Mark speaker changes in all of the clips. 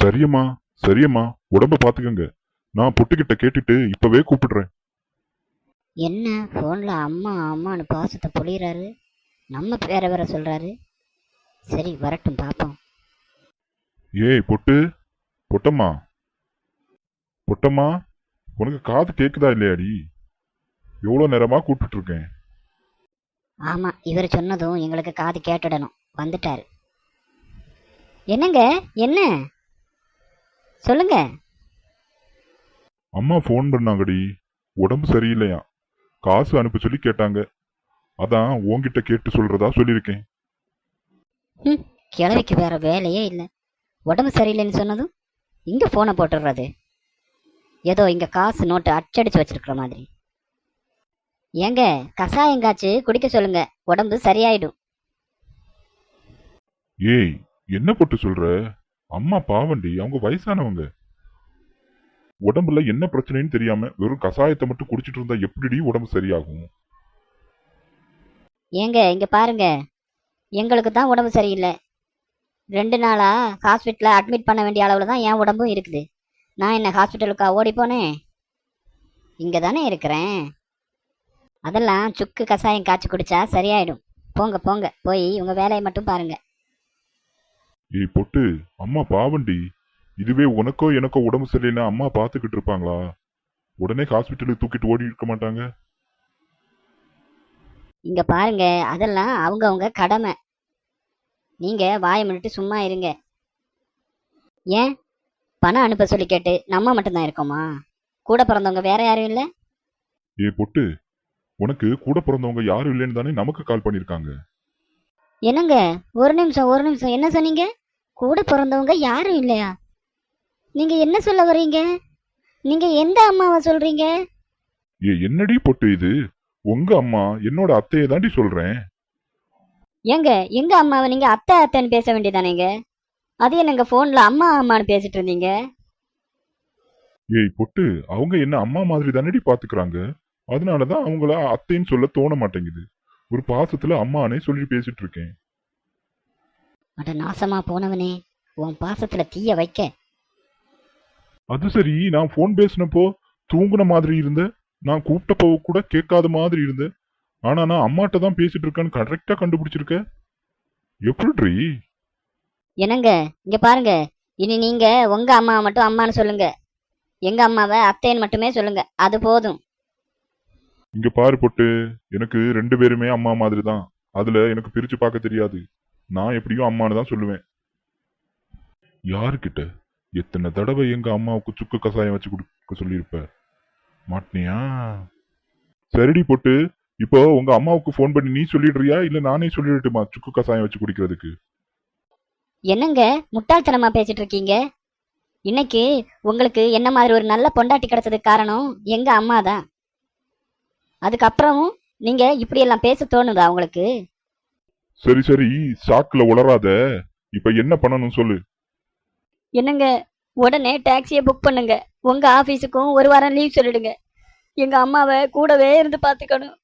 Speaker 1: சரியம்மா சரியம்மா உடம்ப பாத்துக்கங்க. நான் புட்டுக்கிட்ட கேட்டுட்டு இப்பவே கூப்பிடுறேன்.
Speaker 2: என்ன ஃபோனில் அம்மா அம்மான்னு பாசத்தை பொழியிறாரு? நம்ம பேரை வேற சொல்கிறாரு சரி வரட்டும் பார்ப்போம்
Speaker 1: ஏய் பொட்டு பொட்டம்மா. பொட்டம்மா உனக்கு காது கேக்குதா இல்லையாடி? எவ்வளோ நேரமா கூப்பிட்டு இருக்கேன்
Speaker 2: ஆமாம் இவர் சொன்னதும் எங்களுக்கு காது கேட்டுடணும். வந்துட்டாரு. என்னங்க என்ன? சொல்லுங்க.
Speaker 1: அம்மா ஃபோன் பண்ணாங்கடி. உடம்பு சரியில்லையா? காசு அனுப்ப சொல்லி கேட்டாங்க. அதான் உன்கிட்ட கேட்டு சொல்றதா சொல்லியிருக்கேன்.
Speaker 2: கிழவிக்கு வேற வேலையே இல்லை. உடம்பு சரியில்லைன்னு சொன்னதும் இங்கே ஃபோனை போட்டுடுறது ஏதோ இங்கே காசு நோட்டு அச்சடிச்சு வச்சிருக்கிற மாதிரி. ஏங்க கசாயங்காச்சு குடிக்க சொல்லுங்க. உடம்பு சரியாயிடும்.
Speaker 1: ஏய் என்ன போட்டு சொல்ற? அம்மா பாவண்டி அவங்க வயசானவங்க. உடம்புல என்ன பிரச்சனைன்னு தெரியாம வெறும் கசாயத்தை மட்டும் குடிச்சிட்டு இருந்தா எப்படிடி உடம்பு சரியாகும்?
Speaker 2: ஏங்க இங்கே பாருங்க. எங்களுக்கு தான் உடம்பு சரியில்லை. ரெண்டு நாளா ஹாஸ்பிட்டலில் அட்மிட் பண்ண வேண்டிய அளவில் தான் என் உடம்பும் இருக்குது. நான் என்ன ஹாஸ்பிட்டலுக்கா ஓடி போனேன்? இங்கே தானே இருக்கிறேன். அதெல்லாம் சுக்கு கசாயம் காய்ச்சி குடிச்சா சரியாயிடும். போங்க போங்க போய் உங்கள் வேலையை மட்டும் பாருங்க.
Speaker 1: ஏய் பொட்டு அம்மா பாவண்டி. இதுவே உனக்கோ எனக்கோ உடம்பு சரியில்லைன்னா அம்மா பாத்துக்கிட்டு இருப்பாங்களா? உடனே ஹாஸ்பிட்டலுக்கு தூக்கிட்டு ஓடி இருக்க மாட்டாங்க.
Speaker 2: இங்கே பாருங்க அதெல்லாம் அவங்கவங்க கடமை. நீங்கள் வாயை முன்னிட்டு சும்மா இருங்க. ஏன்? பணம் அனுப்ப சொல்லி கேட்டு நம்ம மட்டும்தான் இருக்கோமா? கூட பிறந்தவங்க வேற யாரும் இல்லை?
Speaker 1: ஏய் பொட்டு உனக்கு கூட பிறந்தவங்க யாரும் இல்லைன்னு தானே நமக்கு கால் பண்ணிருக்காங்க
Speaker 2: என்னங்க? ஒரு நிமிஷம் ஒரு நிமிஷம். என்ன சொன்னீங்க? கூட பிறந்தவங்க யாரும் இல்லையா? நீங்க என்ன சொல்ல வர்றீங்க? நீங்க எந்த அம்மாவை சொல்றீங்க?
Speaker 1: ஏ என்னடி பொட்டு இது? உங்க அம்மா என்னோட அத்தையை தாண்டி சொல்றேன்.
Speaker 2: ஏங்க எங்க அம்மாவை நீங்க அத்தை அத்தைன்னு பேச வேண்டியதானேங்க அது என்னங்க போன்ல அம்மா அம்மான்னு பேசிட்டு இருந்தீங்க?
Speaker 1: ஏய் பொட்டு அவங்க என்ன அம்மா மாதிரி தானடி பாத்துக்கிறாங்க? அதனாலதான் அவங்கள அத்தைன்னு சொல்ல தோண மாட்டேங்குது. ஒரு பாசத்துல அம்மானே சொல்லி பேசிட்டு இருக்கேன்.
Speaker 2: அட நாசமா போனவனே உன் பாசத்துல தீய வைக்க.
Speaker 1: அது சரி நான் ஃபோன் பேசினப்போ தூங்குன மாதிரி இருந்த நான் கூப்பிட்டப்போ கூட கேட்காத மாதிரி இருந்த. ஆனா நான் அம்மாட்ட தான் பேசிட்டு இருக்கேன்னு கரெக்டா கண்டுபிடிச்சிருக்க. எப்படி
Speaker 2: என்னங்க இங்க பாருங்க இனி நீங்க உங்க அம்மாவை மட்டும் அம்மான்னு சொல்லுங்க. எங்க அம்மாவை அத்தைன்னு மட்டுமே சொல்லுங்க அது போதும்.
Speaker 1: இங்க பாரு பொட்டு எனக்கு ரெண்டு பேருமே அம்மா மாதிரி தான் அதுல எனக்கு பிரிச்சு பார்க்க தெரியாது. நான் எப்படியும் அம்மான்னு தான் சொல்லுவேன். யாருக்கிட்ட எத்தனை தடவை எங்க அம்மாவுக்கு சுக்கு கசாயம் வச்சு கொடுக்க சொல்லியிருப்ப? மாட்டினியா சரிடி போட்டு இப்போ உங்க அம்மாவுக்கு ஃபோன் பண்ணி நீ சொல்லிடுறியா? இல்ல நானே சொல்லிடட்டுமா சுக்கு கசாயம் வச்சு குடிக்கிறதுக்கு?
Speaker 2: என்னங்க முட்டாள்தனமா பேசிட்டு இருக்கீங்க இன்னைக்கு உங்களுக்கு என்ன மாதிரி ஒரு நல்ல பொண்டாட்டி கிடைச்சதுக்கு காரணம் எங்க அம்மா தான் அதுக்கப்புறமும் நீங்க இப்படி எல்லாம் பேச தோணுதா உங்களுக்கு?
Speaker 1: சரி சரி சாக்குல உளராத இப்ப என்ன பண்ணணும் சொல்லு.
Speaker 2: என்னங்க உடனே டாக்ஸியை புக் பண்ணுங்க. உங்க ஆபீஸுக்கும் ஒரு வாரம் லீவ் சொல்லிடுங்க. எங்க அம்மாவை கூடவே இருந்து பாத்துக்கணும்.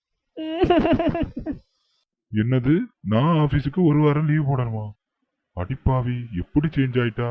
Speaker 1: என்னது? நான் ஆபீஸுக்கு ஒரு வாரம் லீவ் போடணுமா? அடிப்பாவி எப்படி சேஞ்ச் ஆயிட்டா?